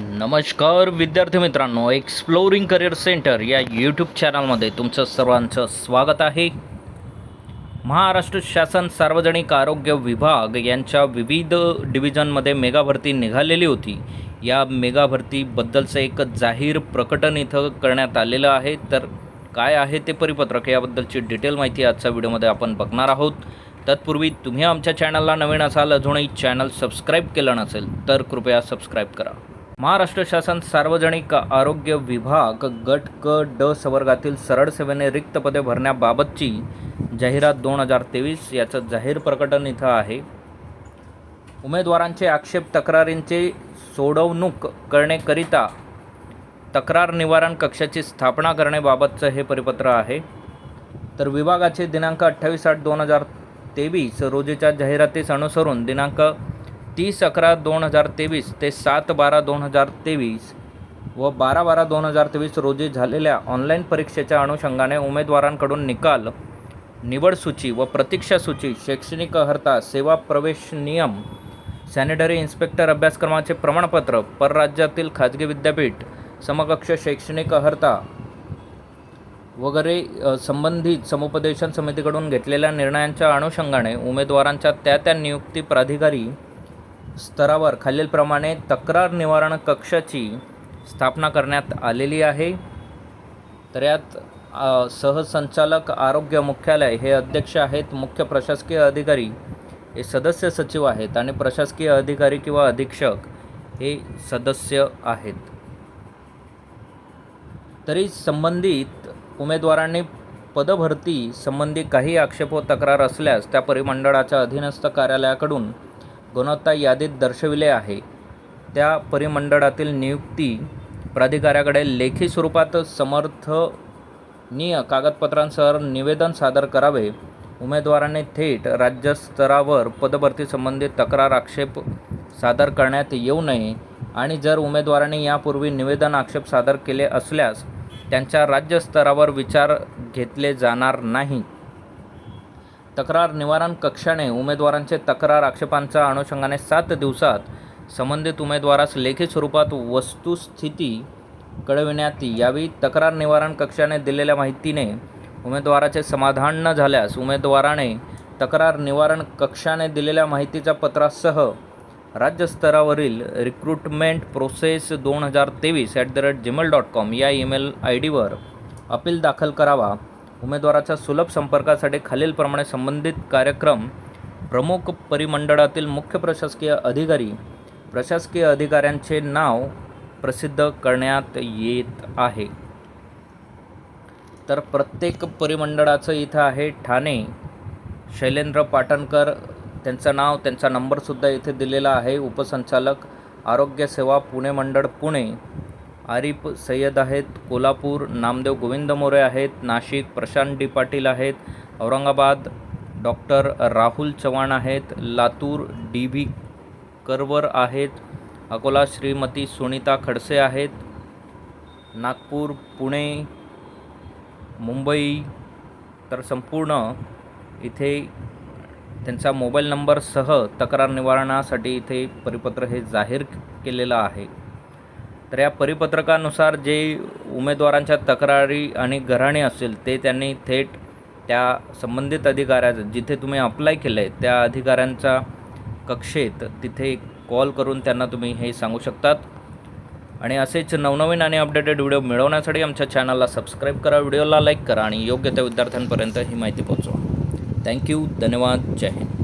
नमस्कार विद्यार्थी मित्रांनो एक्सप्लोरिंग करिअर सेंटर या यूट्यूब चॅनलमध्ये तुमचं सर्वांचं स्वागत आहे. महाराष्ट्र शासन सार्वजनिक आरोग्य विभाग यांच्या विविध डिव्हिजनमध्ये मेगा भरती निघालेली होती. या मेगा भरतीबद्दलचं एक जाहीर प्रकटन इथं करण्यात आलेलं आहे. तर काय आहे ते परिपत्रक याबद्दलची डिटेल माहिती आजच्या व्हिडिओमध्ये आपण बघणार आहोत. तत्पूर्वी तुम्ही आमच्या चॅनलला नवीन असाल अजूनही चॅनल सबस्क्राईब केलं नसेल तर कृपया सबस्क्राईब करा. महाराष्ट्र शासन सार्वजनिक आरोग्य विभाग गट क ड संवर्गातील सरळ सेवेने रिक्त पदे भरण्याबाबतची जाहिरात दोन हजार तेवीस याचं जाहीर प्रकटन इथं आहे. उमेदवारांचे आक्षेप तक्रारींचे सोडवणूक करण्याकरिता तक्रार निवारण कक्षाची स्थापना करण्याबाबतचं हे परिपत्र आहे. तर विभागाचे दिनांक अठ्ठावीस आठ दोन हजार तेवीस रोजीच्या जाहिरातीस अनुसरून दिनांक तीस अकरा दोन हजार तेवीस ते सात बारा दोन हजार तेवीस व बारा बारा दोन हजार तेवीस रोजी झालेल्या ऑनलाईन परीक्षेच्या अनुषंगाने उमेदवारांकडून निकाल निवड सूची व प्रतीक्षा सूची शैक्षणिक अर्हता सेवा प्रवेश नियम सॅनिटरी इन्स्पेक्टर अभ्यासक्रमाचे प्रमाणपत्र परराज्यातील खाजगी विद्यापीठ समकक्ष शैक्षणिक अर्हता वगैरे संबंधित समुपदेशन समितीकडून घेतलेल्या निर्णयांच्या अनुषंगाने उमेदवारांच्या त्या त्या नियुक्ती प्राधिकारी स्तरावर खालीलप्रमाणे तक्रार निवारण कक्षाची स्थापना करण्यात आलेली आहे. तर यात सहसंचालक आरोग्य मुख्यालय हे अध्यक्ष आहेत. मुख्य प्रशासकीय अधिकारी हे सदस्य सचिव आहेत आणि प्रशासकीय अधिकारी किंवा अधीक्षक हे सदस्य आहेत. तरी संबंधित उमेदवारांनी पदभरती संबंधी काही आक्षेप व तक्रार असल्यास त्या परिमंडळाच्या अधीनस्थ कार्यालयाकडून गुणवत्ता यादीत दर्शविले आहे. त्या परिमंडळातील नियुक्ती प्राधिकाऱ्याकडे लेखी स्वरूपात समर्थनीय कागदपत्रांसह निवेदन सादर करावे. उमेदवाराने थेट राज्यस्तरावर पदभरती संबंधित तक्रार आक्षेप सादर करण्यात येऊ नये आणि जर उमेदवाराने यापूर्वी निवेदन आक्षेप सादर केले असल्यास त्यांच्या राज्यस्तरावर विचार घेतले जाणार नाही. तक्रार निवारण कक्षाने उमेदवारांचे तक्रार आक्षेपांच्या अनुषंगाने सात दिवसात संबंधित उमेदवारास लेखी स्वरूपात वस्तुस्थिती कळविण्यात यावी. तक्रार निवारण कक्षाने दिलेल्या माहितीने उमेदवाराचे समाधान न झाल्यास उमेदवाराने तक्रार निवारण कक्षाने दिलेल्या माहितीच्या पत्रासह राज्यस्तरावरील रिक्रुटमेंट प्रोसेस दोन हजार तेवीस at the rate Gmail dot com या ईमेल आय डीवर अपील दाखल करावा. उमेदवाराच्या सुलभ संपर्कासाठी खालीलप्रमाणे संबंधित कार्यक्रम प्रमुख परिमंडळातील मुख्य प्रशासकीय अधिकारी प्रशासकीय अधिकाऱ्यांचे नाव प्रसिद्ध करण्यात येत आहे. तर प्रत्येक परिमंडळाचं इथं आहे ठाणे. शैलेंद्र पाटणकर त्यांचं नाव त्यांचा नंबरसुद्धा इथे दिलेला आहे. उपसंचालक आरोग्य सेवा पुणे मंडळ पुणे. आरिफ सय्यद आहेत कोल्हापूर नामदेव गोविंद मोरे आहेत नाशिक प्रशांत डी पाटील आहेत औरंगाबाद डॉक्टर राहुल चव्हाण आहेत लातूर डी व्ही करवर आहेत अकोला श्रीमती सुनीता खडसे आहेत नागपूर पुणे मुंबई तर संपूर्ण इथे त्यांचा मोबाईल नंबरसह तक्रार निवारणासाठी इथे परिपत्र हे जाहीर केलेलं आहे. तर या परिपत्रकानुसार जे उमेदवारांच्या तक्रारी आणि घराणे असेल ते त्यांनी थेट त्या संबंधित अधिकाऱ्याचं जिथे तुम्ही अप्लाय केलं आहे त्या अधिकाऱ्यांच्या कक्षेत तिथे कॉल करून त्यांना तुम्ही हे सांगू शकतात. आणि असेच नवनवीन आणि अपडेटेड व्हिडिओ मिळवण्यासाठी आमच्या चॅनलला सबस्क्राईब करा व्हिडिओला लाईक करा आणि योग्य त्या विद्यार्थ्यांपर्यंत ही माहिती पोहोचवा. थँक्यू धन्यवाद. जय हिंद.